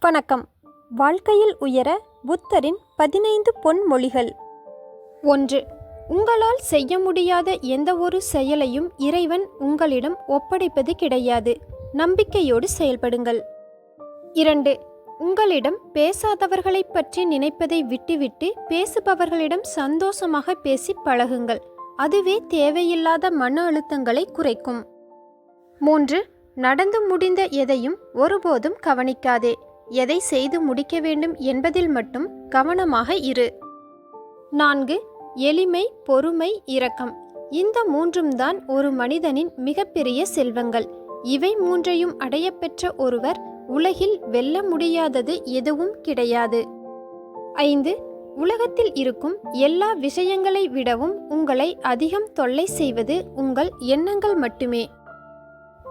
வணக்கம். வாழ்க்கையில் உயர புத்தரின் பதினைந்து பொன்மொழிகள். ஒன்று உங்களால் செய்ய முடியாத எந்த ஒரு செயலையும் இறைவன் உங்களிடம் ஒப்படைப்பது கிடையாது. நம்பிக்கையோடு செயல்படுங்கள். இரண்டு உங்களிடம் பேசாதவர்களைப் பற்றி நினைப்பதை விட்டுவிட்டு பேசுபவர்களிடம் சந்தோஷமாக பேசி பழகுங்கள். அதுவே தேவையில்லாத மன அழுத்தங்களை குறைக்கும். மூன்று நடந்து முடிந்த எதையும் ஒருபோதும் கவனிக்காதே. எதை செய்து முடிக்க வேண்டும் என்பதில் மட்டும் கவனமாக இரு. நான்கு எளிமை பொறுமை இரக்கம். இந்த மூன்றும் தான் ஒரு மனிதனின் மிகப்பெரிய செல்வங்கள். இவை மூன்றையும் அடையப்பெற்ற ஒருவர் உலகில் வெல்ல முடியாதது எதுவும் கிடையாது. ஐந்து உலகத்தில் இருக்கும் எல்லா விஷயங்களை விடவும் உங்களை அதிகம் தொல்லை செய்வது உங்கள் எண்ணங்கள் மட்டுமே.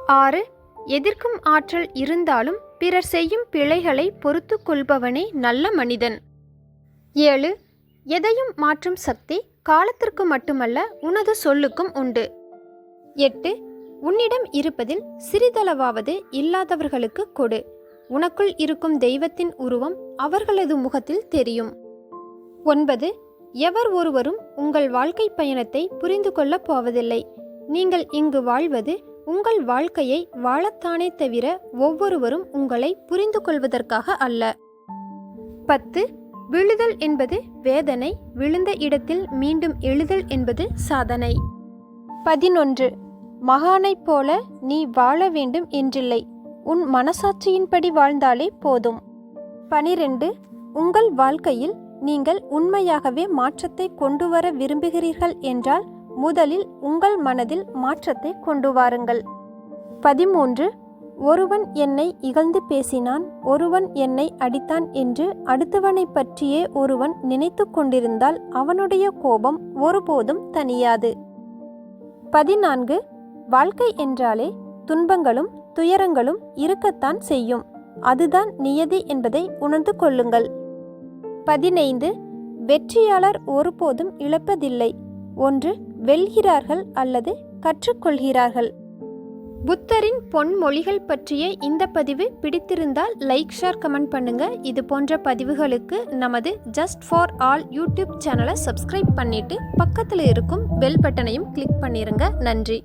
ஆறு எதிர்க்கும் ஆற்றல் இருந்தாலும் பிறர் செய்யும் பிழைகளை பொறுத்து கொள்பவனே நல்ல மனிதன். ஏழு எதையும் மாற்றும் சக்தி காலத்திற்கு மட்டுமல்ல உனது சொல்லுக்கும் உண்டு. எட்டு உன்னிடம் இருப்பதில் சிறிதளவாவது இல்லாதவர்களுக்கு கொடு. உனக்குள் இருக்கும் தெய்வத்தின் உருவம் அவர்களது முகத்தில் தெரியும். ஒன்பது எவர் ஒருவரும் உங்கள் வாழ்க்கை பயணத்தை புரிந்து கொள்ளப் போவதில்லை. நீங்கள் இங்கு வாழ்வது உங்கள் வாழ்க்கையை வாழத்தானே தவிர ஒவ்வொருவரும் உங்களை புரிந்து கொள்வதற்காக அல்ல. பத்து விழுதல் என்பது வேதனை விழுந்த இடத்தில் மீண்டும் எழுதல் என்பது சாதனை. பதினொன்று மகானைப் போல நீ வாழ வேண்டும் என்றில்லை. உன் மனசாட்சியின்படி வாழ்ந்தாலே போதும். பனிரெண்டு உங்கள் வாழ்க்கையில் நீங்கள் உண்மையாகவே மாற்றத்தை கொண்டு வர விரும்புகிறீர்கள் என்றால் முதலில் உங்கள் மனதில் மாற்றத்தை கொண்டு வாருங்கள். பதிமூன்று. ஒருவன் என்னை இகழ்ந்து பேசினான் ஒருவன் என்னை அடித்தான் என்று அடுத்தவனைப் பற்றியே ஒருவன் நினைத்து கொண்டிருந்தால் அவனுடைய கோபம் ஒருபோதும் தனியாது பதினான்கு. வாழ்க்கை என்றாலே துன்பங்களும் துயரங்களும் இருக்கத்தான் செய்யும். அதுதான் நியதி என்பதை உணர்ந்து கொள்ளுங்கள். பதினைந்து. வெற்றியாளர் ஒருபோதும் இழப்பதில்லை. ஒன்று. வெல்கிறார்கள் அல்லது கற்றுக்கொள்கிறார்கள். புத்தரின் பொன்மொழிகள் பற்றிய இந்த பதிவு பிடித்திருந்தால் லைக் ஷேர் கமெண்ட் பண்ணுங்க. இது போன்ற பதிவுகளுக்கு நமது ஜஸ்ட் ஃபார் ஆல் யூடியூப் சேனலை சப்ஸ்கிரைப் பண்ணிட்டு பக்கத்தில் இருக்கும் பெல் பட்டனையும் கிளிக் பண்ணிருங்க. நன்றி.